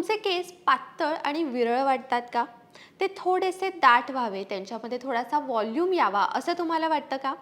तुमचे केस पातळ आणि विरळ वाटतात का? ते थोडेसे दाट व्हावे त्यांच्यामध्ये थोडासा व्हॉल्यूम यावा असं तुम्हाला वाटतं का?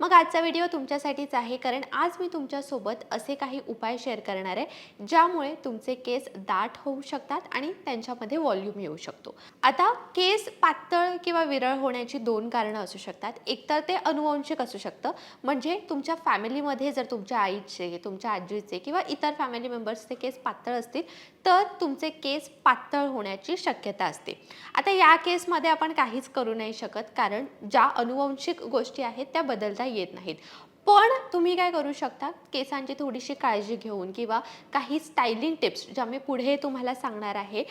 मग आजचा व्हिडिओ तुमच्यासाठीच आहे कारण आज मी तुमच्यासोबत असे काही उपाय शेअर करणार आहे ज्यामुळे तुमचे केस दाट होऊ शकतात आणि त्यांच्यामध्ये व्हॉल्यूम येऊ शकतो. आता केस पातळ किंवा विरळ होण्याची दोन कारणं असू शकतात. एकतर ते अनुवंशिक असू शकतं म्हणजे तुमच्या फॅमिलीमध्ये जर तुमच्या आईचे तुमच्या आजीचे किंवा इतर फॅमिली मेंबर्सचे केस पातळ असतील तर तुमचे केस पातळ होण्याची शक्यता असते. आता या केसमध्ये आपण काहीच करू नाही शकत कारण ज्या अनुवंशिक गोष्टी आहेत त्या बदलता येत नाहीत. पण तुम्ही काय करू शकता केसांची थोडीशी काळजी घेऊन किंवा काही स्टायलिंग टिप्स ज्या मी पुढे तुम्हाला सांगणार आहे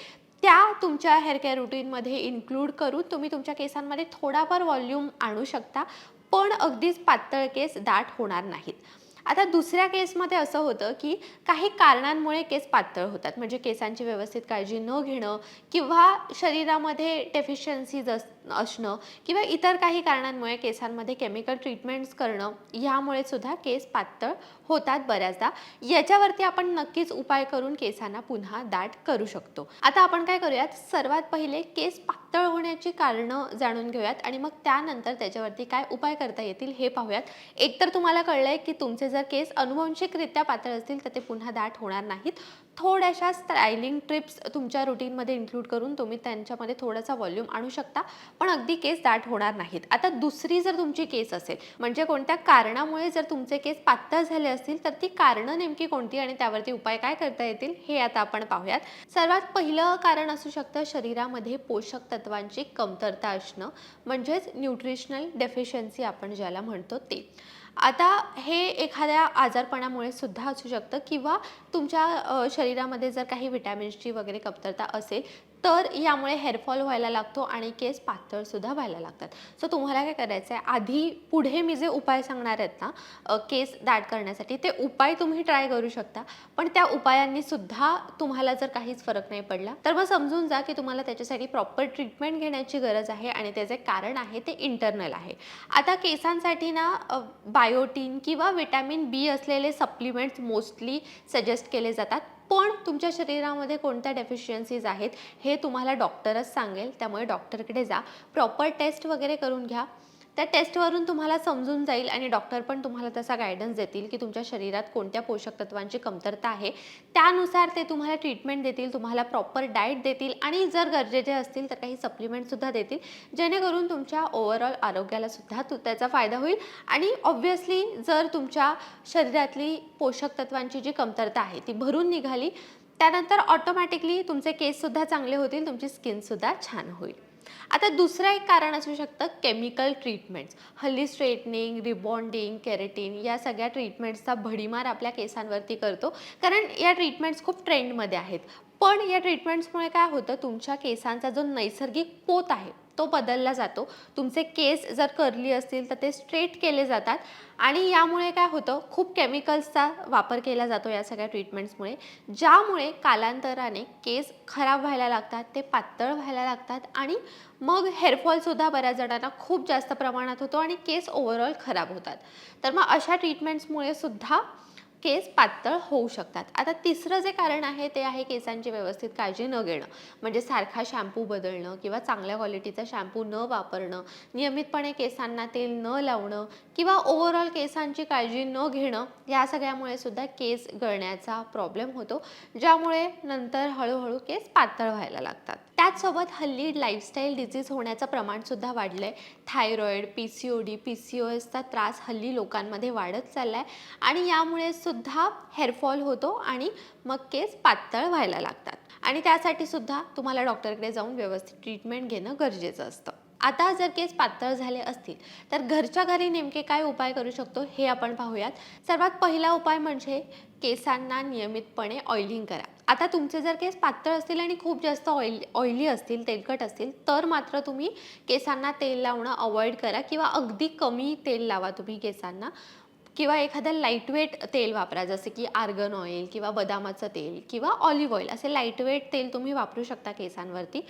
त्या तुमच्या हेअर केअर रुटीनमध्ये इन्क्लूड करून तुम्ही तुमच्या केसांमध्ये थोडाफार व्हॉल्यूम आणू शकता पण अगदीच पातळ केस दाट होणार नाहीत. आता दुसऱ्या केसमध्ये असं होतं की काही कारणांमुळे केस पातळ होतात. म्हणजे केसांची व्यवस्थित काळजी न घेणं किंवा शरीरामध्ये डेफिशियन्सीज अस असणं किंवा इतर काही कारणांमुळे केसांमध्ये केमिकल ट्रीटमेंट्स करणं ह्यामुळे सुद्धा केस पातळ होतात बऱ्याचदा. याच्यावरती आपण नक्कीच उपाय करून केसांना पुन्हा दाट करू शकतो. आता आपण काय करूयात? सर्वात पहिले केस पातळ होण्याची कारणं जाणून घेऊयात आणि मग त्यानंतर त्याच्यावरती काय उपाय करता येतील हे पाहूयात. एकतर तुम्हाला कळलंय की तुमचे जर केस अनुवंशिकरित्या पातळ असतील तर ते पुन्हा दाट होणार नाहीत. थोड्याशा स्टायलिंग ट्रिप्स तुमच्या रुटीनमध्ये इन्क्लूड करून तुम्ही त्यांच्यामध्ये थोडासा व्हॉल्यूम आणू शकता पण अगदी केस दाट होणार नाहीत. आता दुसरी जर तुमची केस असेल म्हणजे कोणत्या कारणामुळे जर तुमचे केस पातळ झाले असतील तर ती कारणं नेमकी कोणती आणि त्यावरती उपाय काय करता येतील हे आता आपण पाहूयात. सर्वात पहिलं कारण असू शकतं शरीरामध्ये पोषक तत्वांची कमतरता असणं म्हणजेच न्यूट्रिशनल डेफिशियन्सी आपण ज्याला म्हणतो ते. आता हे एखाद्या आजारपणामुळे सुद्धा असू शकतं किंवा तुमच्या शरीरामध्ये जर काही विटॅमिन्सची वगैरे कमतरता असेल तर यामुळे हेअरफॉल व्हायला लागतो आणि केस पातळसुद्धा व्हायला लागतात. सो तुम्हाला काय करायचं आहे आधी पुढे मी जे उपाय सांगणार आहेत ना केस दाट करण्यासाठी ते उपाय तुम्ही ट्राय करू शकता. पण त्या उपायांनी सुद्धा तुम्हाला जर काहीच फरक नाही पडला तर मग समजून जा की तुम्हाला त्याच्यासाठी प्रॉपर ट्रीटमेंट घेण्याची गरज आहे आणि त्याचे कारण आहे ते इंटरनल आहे. आता केसांसाठी ना बायोटीन किंवा विटॅमिन बी असलेले सप्लिमेंट्स मोस्टली सजेस्ट केले जातात. पण तुमच्या शरीरामध्ये कोणत्या डेफिशियन्सीज आहेत? हे तुम्हाला डॉक्टरच सांगेल. त्यामुळे डॉक्टरकडे जा. प्रॉपर टेस्ट वगैरे करून घ्या. त्या टेस्टवरून तुम्हाला समजून जाईल आणि डॉक्टर पण तुम्हाला तसा गायडन्स देतील की तुमच्या शरीरात कोणत्या पोषक तत्वांची कमतरता आहे. त्यानुसार ते तुम्हाला ट्रीटमेंट देतील तुम्हाला प्रॉपर डाएट देतील आणि जर गरजेचे असतील तर काही सप्लिमेंटसुद्धा देतील. जेणेकरून तुमच्या ओव्हरऑल आरोग्याला सुद्धा तु त्याचा फायदा होईल आणि ऑब्व्हियसली जर तुमच्या शरीरातली पोषक तत्वांची जी कमतरता आहे ती भरून निघाली त्यानंतर ऑटोमॅटिकली तुमचे केससुद्धा चांगले होतील तुमची स्किनसुद्धा छान होईल. आता दुसरं एक कारण असू शकतं केमिकल ट्रीटमेंट्स हल्ली स्ट्रेटनिंग रिबॉन्डिंग केरेटिन या सगळ्या ट्रीटमेंट्सचा भडीमार आपल्या केसांवरती करतो. कारण या ट्रीटमेंट्स खूप ट्रेंडमध्ये आहेत. पण या ट्रीटमेंट्समुळे काय होतं तुमच्या केसांचा जो नैसर्गिक पोत आहे तो बदलला जातो. तुमचे केस जर करली असतील तर ते स्ट्रेट केले जातात. आणि यामुळे काय होतं खूप केमिकल्सचा वापर केला जातो या सगळ्या ट्रीटमेंट्समुळे ज्यामुळे कालांतराने केस खराब व्हायला लागतात ते पातळ व्हायला लागतात आणि मग हेअरफॉलसुद्धा बऱ्याच जणांना खूप जास्त प्रमाणात होतो आणि केस ओव्हरऑल खराब होतात. तर मग अशा ट्रीटमेंट्समुळे सुद्धा केस पातळ होऊ शकतात. आता तिसरं जे कारण आहे ते आहे केसांची व्यवस्थित काळजी न घेणं. म्हणजे सारखा शॅम्पू बदलणं किंवा चांगल्या क्वालिटीचा शॅम्पू न वापरणं नियमितपणे केसांना तेल न लावणं किंवा ओव्हरऑल केसांची काळजी न घेणं या सगळ्यामुळे सुद्धा केस गळण्याचा प्रॉब्लेम होतो ज्यामुळे नंतर हळूहळू केस पातळ व्हायला लागतात. त्याचसोबत हल्ली लाईफस्टाईल डिझीज होण्याचं प्रमाणसुद्धा वाढलं आहे thyroid P C O D P C O एसचा त्रास हल्ली लोकांमध्ये वाढत चालला आहे आणि यामुळे सुद्धा सुद्धा हेअरफॉल होतो आणि मग केस पातळ व्हायला लागतात. आणि त्यासाठी सुद्धा तुम्हाला डॉक्टरकडे जाऊन व्यवस्थित ट्रीटमेंट घेणं गरजेचं असतं. आता जर केस पातळ झाले असतील तर घरच्या घरी नेमके काय उपाय करू शकतो हे आपण पाहूयात. सर्वात पहिला उपाय म्हणजे केसांना नियमितपणे ऑइलिंग करा. आता तुमचे जर केस पातळ असतील आणि खूप जास्त ऑइल ऑइली असतील तेलकट असतील तर मात्र तुम्ही केसांना तेल लावणं अवॉइड करा किंवा अगदी कमी तेल लावा तुम्ही केसांना. किंवा एखादं लाईटवेट तेल वापरा जसे की आर्गन ऑइल किंवा बदामाचं तेल किंवा ऑलिव्ह ऑइल असे लाईटवेट तेल तुम्ही वापरू शकता केसांवरती.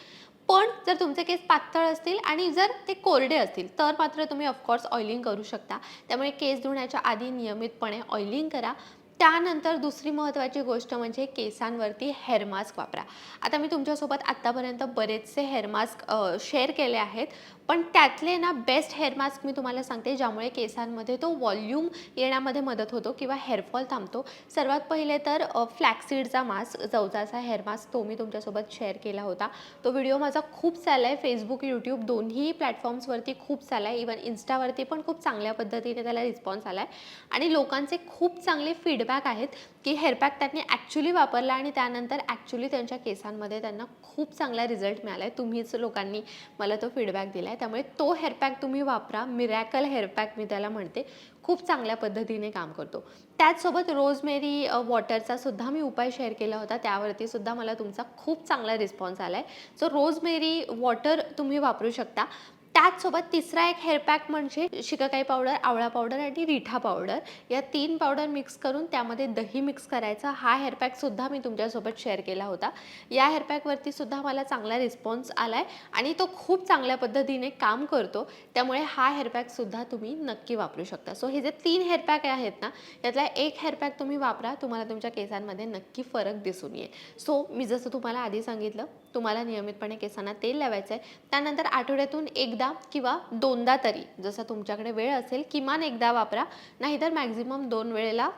पण जर तुमचे केस पातळ असतील आणि जर ते कोरडे असतील तर मात्र तुम्ही ऑफकोर्स ऑइलिंग करू शकता. त्यामुळे केस धुण्याच्या आधी नियमितपणे ऑइलिंग करा. त्यानंतर दुसरी महत्त्वाची गोष्ट म्हणजे केसांवरती हेअर मास्क वापरा. आता मी तुमच्यासोबत आत्तापर्यंत बरेचसे हेअर मास्क शेअर केले आहेत पण त्यातले ना बेस्ट हेअर मास्क मी तुम्हाला सांगते ज्यामुळे केसांमध्ये तो वॉल्यूम येण्यामध्ये मदत होतो किंवा हेअरफॉल थांबतो. सर्वात पहिले तर फ्लॅक्सीडचा मास्क जवजाचा हेअर मास्क तो मी तुमच्यासोबत शेअर केला होता. तो व्हिडिओ माझा खूप चालला आहे फेसबुक यूट्यूब दोन्ही प्लॅटफॉर्म्सवरती खूप चालला आहे. इवन इन्स्टावरती पण खूप चांगल्या पद्धतीने त्याला रिस्पॉन्स आला आहे. आणि लोकांचे खूप चांगले फीड फीडबॅक आहेत की हेअरपॅक त्यांनी ॲक्च्युली वापरला आणि त्यानंतर ॲक्च्युली त्यांच्या केसांमध्ये त्यांना खूप चांगला रिझल्ट मिळाला आहे तुम्हीच लोकांनी मला तो फीडबॅक दिला आहे त्यामुळे तो हेअरपॅक तुम्ही वापरा. मिरॅकल हेअरपॅक मी त्याला म्हणते. खूप चांगल्या पद्धतीने काम करतो. त्याचसोबत रोजमेरी वॉटरचा सुद्धा मी उपाय शेअर केला होता. त्यावरती सुद्धा मला तुमचा खूप चांगला रिस्पॉन्स आला आहे सो रोजमेरी वॉटर तुम्ही वापरू शकता. त्याचसोबत तिसरा एक हेअर पॅक म्हणजे शिकाकाई पावडर आवळा पावडर आणि रिठा पावडर या तीन पावडर मिक्स करून त्यामध्ये दही मिक्स करायचा. हा हेअर पॅकसुद्धा मी तुमच्यासोबत शेअर केला होता. या हेअर पॅकवरती सुद्धा मला चांगला रिस्पॉन्स आला आहे आणि तो खूप चांगल्या पद्धतीने काम करतो. त्यामुळे हा हेअर पॅकसुद्धा तुम्ही नक्की वापरू शकता. सो हे जे तीन हेअर पॅक आहेत ना यातला एक हेअर पॅक तुम्ही वापरा. तुम्हाला तुमच्या केसांमध्ये नक्की फरक दिसून येईल. सो मी जसं तुम्हाला आधी सांगितलं तुम्हाला नियमितपणे केसांना तेल लावायचं आहे त्यानंतर आठवड्यातून एकदा किंवा दोनदा तरी जसं तुमच्याकडे वेळ असेल किमान एकदा वापरा. नाहीतर मॅक्झिमम दोन वेळेला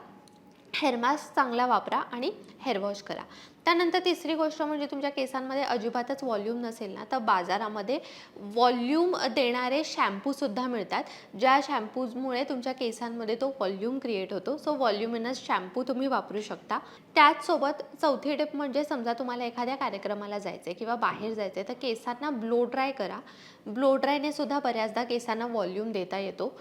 हेअर मास्क चांगला वापरा आणि हेअर वॉश करा. त्यानंतर तिसरी गोष्ट म्हणजे तुमच्या केसांमध्ये अजिबातच वॉल्यूम नसेल ना तर बाजारामध्ये वॉल्यूम देणारे शॅम्पूसुद्धा मिळतात. ज्या शॅम्पूजमुळे तुमच्या केसांमध्ये तो वॉल्यूम क्रिएट होतो. सो वॉल्युमिनस शॅम्पू तुम्ही वापरू शकता. त्याचसोबत चौथी टिप म्हणजे समजा तुम्हाला एखाद्या कार्यक्रमाला जायचं आहे किंवा बाहेर जायचं आहे तर केसांना ब्लो ड्राय करा. ब्लो ड्रायने सुद्धा बऱ्याचदा केसांना वॉल्यूम देता येतो.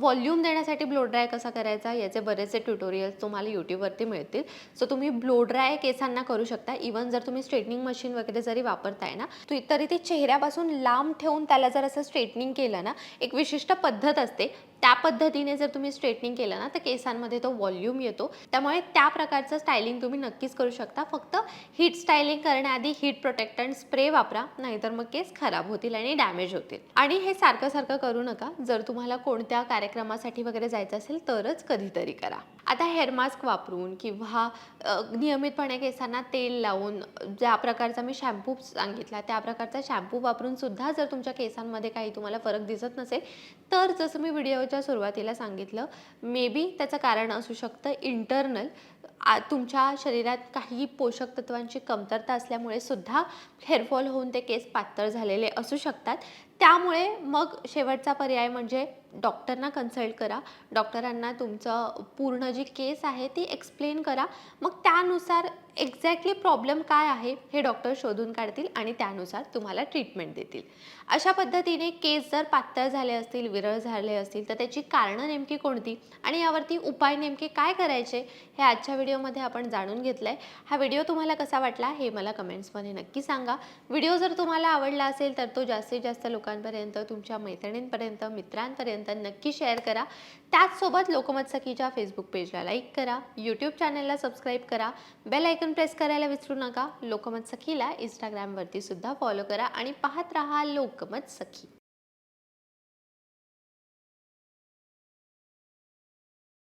वॉल्यूम देण्यासाठी ब्लो ड्राय कसा करायचा? याचे बरेचसे ट्युटोरियल्स तुम्हाला यूट्यूबवरती मिळतील. सो तुम्ही ब्लो ड्राय केसांना करू शकता. इवन जर तुम्ही स्ट्रेटनिंग मशीन वगैरे जरी वापरताय ना तरी ते चेहऱ्यापासून लांब ठेवून त्याला जर असं स्ट्रेटनिंग केलं ना एक विशिष्ट पद्धत असते. त्या पद्धतीने जर तुम्ही स्ट्रेटनिंग केलं ना तर केसांमध्ये तो वॉल्यूम येतो. त्यामुळे त्या प्रकारचं स्टायलिंग तुम्ही नक्कीच करू शकता. फक्त हीट स्टायलिंग करण्याआधी हीट प्रोटेक्टंट स्प्रे वापरा नाहीतर मग केस खराब होतील आणि डॅमेज होतील. आणि हे सारखं सारखं करू नका. जर तुम्हाला कोणत्या कार्यक्रमासाठी वगैरे जायचं असेल तरच कधीतरी करा. आता हेअर मास्क वापरून किंवा नियमितपणे केसांना तेल लावून ज्या प्रकारचा मी शॅम्पू सांगितला त्या प्रकारचा शॅम्पू वापरून सुद्धा जर तुमच्या केसांमध्ये काही तुम्हाला फरक दिसत नसेल तर जसं मी व्हिडिओच्या सुरुवातीला सांगितलं मे बी त्याचं कारण असू शकतं इंटरनल तुमच्या शरीरात काही पोषक तत्वांची कमतरता असल्यामुळे सुद्धा हेअरफॉल होऊन ते केस पातळ झालेले असू शकतात. त्यामुळे मग शेवटचा पर्याय म्हणजे डॉक्टरना कन्सल्ट करा. डॉक्टरांना तुमचं पूर्ण जी केस आहे ती एक्सप्लेन करा. मग त्यानुसार एक्झॅक्टली प्रॉब्लेम काय आहे हे डॉक्टर शोधून काढतील आणि त्यानुसार तुम्हाला ट्रीटमेंट देतील. अशा पद्धतीने केस जर पातळ झाले असतील विरळ झाले असतील तर त्याची कारणं नेमकी कोणती? आणि यावरती उपाय नेमके काय करायचे? हे आजच्या व्हिडिओमध्ये आपण जाणून घेतलं आहे हा व्हिडिओ तुम्हाला कसा वाटला हे मला कमेंट्समध्ये नक्की सांगा. व्हिडिओ जर तुम्हाला आवडला असेल तर तो जास्तीत जास्त लोकांपर्यंत तुमच्या मैत्रिणींपर्यंत मित्रांपर्यंत नक्की शेअर करा. त्याचसोबत लोकमत सखीच्या फेसबुक पेजला लाईक करा. यूट्यूब चॅनलला सबस्क्राईब करा. बेल आयकन प्रेस करायला विसरू नका. लोकमत सखीला इंस्टाग्रामवरती सुद्धा फॉलो करा आणि पाहत राहा लोकमत सखी.